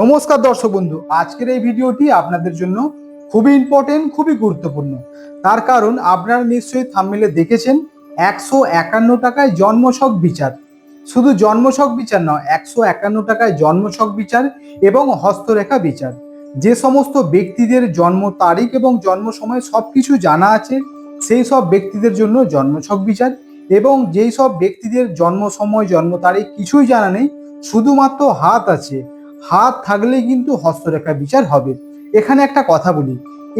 নমস্কার দর্শক বন্ধু, আজকের এই ভিডিওটি আপনাদের জন্য খুবই ইম্পর্টেন্ট খুবই গুরুত্বপূর্ণ। তার কারণ আপনারা নিশ্চয়ই থামমেলে দেখেছেন, একশো একান্ন টাকায় জন্মশক বিচার। শুধু জন্মশক বিচার নয়, একশো একান্ন টাকায় জন্মশক বিচার এবং হস্তরেখা বিচার। যে সমস্ত ব্যক্তিদের জন্ম তারিখ এবং জন্ম সময় সব কিছু জানা আছে, সেই সব ব্যক্তিদের জন্য জন্মছক বিচার এবং যেই সব ব্যক্তিদের জন্ম সময়, জন্ম তারিখ কিছুই জানা নেই, শুধুমাত্র হাত আছে। হাত থাকলেই কিন্তু হস্তরেখা বিচার হবে। এখানে একটা কথা বলি।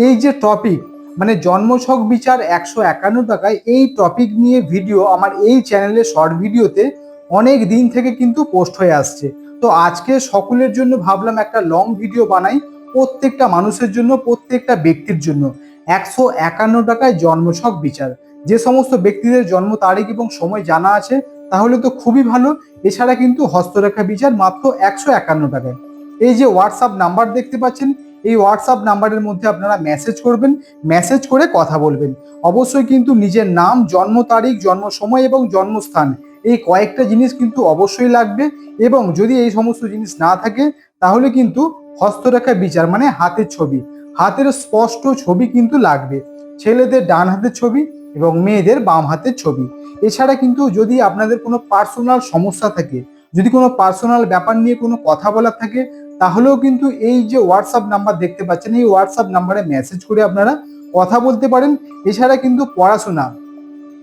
এই যে টপিক মানে জন্মছক বিচার একশো একান্ন টাকায়, এই টপিক নিয়ে ভিডিও আমার এই চ্যানেলে শর্ট ভিডিওতে অনেক দিন থেকে কিন্তু পোস্ট হয়ে আসছে। তো আজকে সকলের জন্য ভাবলাম একটা লং ভিডিও বানাই, প্রত্যেকটা মানুষের জন্য, প্রত্যেকটা ব্যক্তির জন্য। একশো একান্ন টাকায় জন্মছক বিচার। যে সমস্ত ব্যক্তিদের জন্ম তারিখ এবং সময় জানা আছে তাহলে তো খুবই ভালো। এছাড়া কিন্তু হস্তরেখা বিচার মাত্র একশো একান্ন টাকায়। এই যে হোয়াটসঅ্যাপ নাম্বার দেখতে পাচ্ছেন, এই হোয়াটসঅ্যাপ নাম্বারের মধ্যে আপনারা মেসেজ করবেন মেসেজ করে কথা বলবেন। অবশ্যই কিন্তু নিজের নাম, জন্ম তারিখ, জন্ম সময় এবং জন্মস্থান, এই কয়েকটা জিনিস কিন্তু অবশ্যই লাগবে। এবং যদি এই সমস্ত জিনিস না থাকে, তাহলে কিন্তু হস্তরেখা বিচার মানে হাতের ছবি। হাতের স্পষ্ট ছবি কিন্তু লাগবে। ছেলেদের ডান হাতের ছবি এবং মেয়েদের বাম হাতের ছবি। এছাড়া কিন্তু যদি আপনাদের কোনো পার্সোনাল সমস্যা থাকে, যদি কোনো পার্সোনাল ব্যাপার নিয়ে কোনো কথা বলার থাকে, তাহলেও কিন্তু এই যে হোয়াটসঅ্যাপ নাম্বার দেখতে পাচ্ছেন, এই হোয়াটসঅ্যাপ নাম্বারে মেসেজ করে আপনারা কথা বলতে পারেন। এছাড়া কিন্তু পড়াশোনা,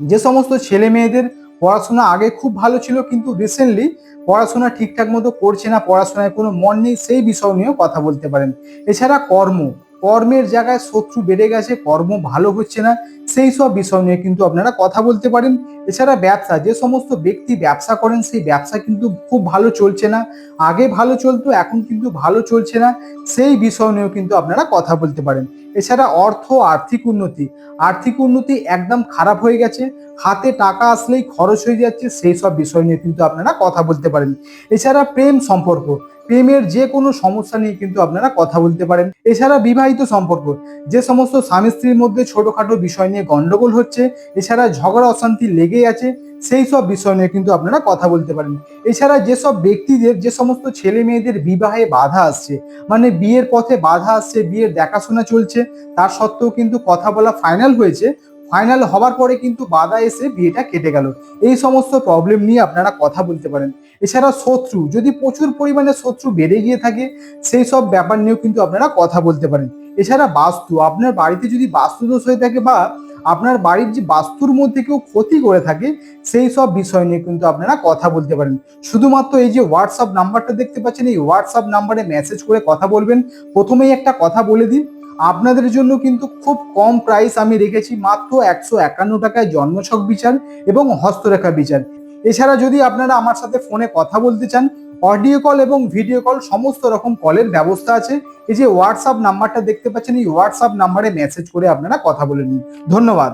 যে সমস্ত ছেলে মেয়েদের পড়াশোনা আগে খুব ভালো ছিল, কিন্তু রিসেন্টলি পড়াশোনা ঠিকঠাক মতো করছে না, পড়াশোনায় কোনো মন নেই, সেই বিষয় নিয়েও কথা বলতে পারেন। এছাড়া কর্ম কর্মের জায়গায় শত্রু বেড়ে গেছে, কর্ম ভালো হচ্ছে না, সেই সব বিষয় নিয়ে কিন্তু আপনারা কথা বলতে পারেন। এছাড়া ব্যবসা, যে সমস্ত ব্যক্তি ব্যবসা করেন, সেই ব্যবসা কিন্তু খুব ভালো চলছে না। আগে ভালো চলতো, এখন কিন্তু ভালো চলছে না, সেই বিষয় নিয়েও কিন্তু আপনারা কথা বলতে পারেন। এছাড়া অর্থ আর্থিক উন্নতি। আর্থিক উন্নতি একদম খারাপ হয়ে গেছে। হাতে টাকা আসলেই খরচ হয়ে যাচ্ছে, সেই সব বিষয় নিয়ে কিন্তু আপনারা কথা বলতে পারেন। এছাড়া প্রেম সম্পর্ক, প্রেমের যে কোনো সমস্যা নিয়ে কিন্তু আপনারা কথা বলতে পারেন। এছাড়া বিবাহিত সম্পর্ক, যে সমস্ত স্বামী স্ত্রীর মধ্যে ছোটোখাটো বিষয় নিয়ে গন্ডগোল হচ্ছে, এছাড়া ঝগড়া অশান্তি লেগেই আছে সেই সব বিষয় নিয়ে কিন্তু আপনারা কথা বলতে পারেন। এছাড়া যেসব ব্যক্তিদের, যে সমস্ত ছেলে মেয়েদের বিবাহে বাধা আসছে মানে বিয়ের পথে বাধা আসছে, বিয়ের দেখাশোনা চলছে, তার সত্ত্বেও কিন্তু কথা বলা ফাইনাল হয়েছে। ফাইনাল হওয়ার পরে কিন্তু বাধা এসে বিয়েটা কেটে গেল। এই সমস্ত প্রবলেম নিয়ে আপনারা কথা বলতে পারেন। এছাড়া শত্রু, যদি প্রচুর পরিমাণে শত্রু বেড়ে গিয়ে থাকে, সেই সব ব্যাপার নিয়েও কিন্তু আপনারা কথা বলতে পারেন। এছাড়া বাস্তু, আপনার বাড়িতে যদি বাস্তু দোষ হয়ে থাকে বা আপনার বাড়ির যে বাস্তুর মধ্যে কেউ ক্ষতি করে থাকে, সেই সব বিষয় নিয়ে কিন্তু আপনারা কথা বলতে পারেন। শুধুমাত্র এই যে হোয়াটসঅ্যাপ নাম্বারটা দেখতে পাচ্ছেন, এই হোয়াটসঅ্যাপ নাম্বারে মেসেজ করে কথা বলবেন। প্রথমেই একটা কথা বলে দিন। আপনাদের জন্য কিন্তু খুব কম প্রাইস আমি রেখেছি, মাত্র একশো একান্ন টাকায় জন্মছক বিচার এবং হস্তরেখা বিচার। এছাড়া যদি আপনারা আমার সাথে ফোনে কথা বলতে চান অডিও কল এবং ভিডিও কল সমস্ত রকম কলের ব্যবস্থা আছে। এই যে হোয়াটসঅ্যাপ নাম্বারটা দেখতে পাচ্ছেন, এই হোয়াটসঅ্যাপ নাম্বারে মেসেজ করে আপনারা কথা বলে নিন। ধন্যবাদ।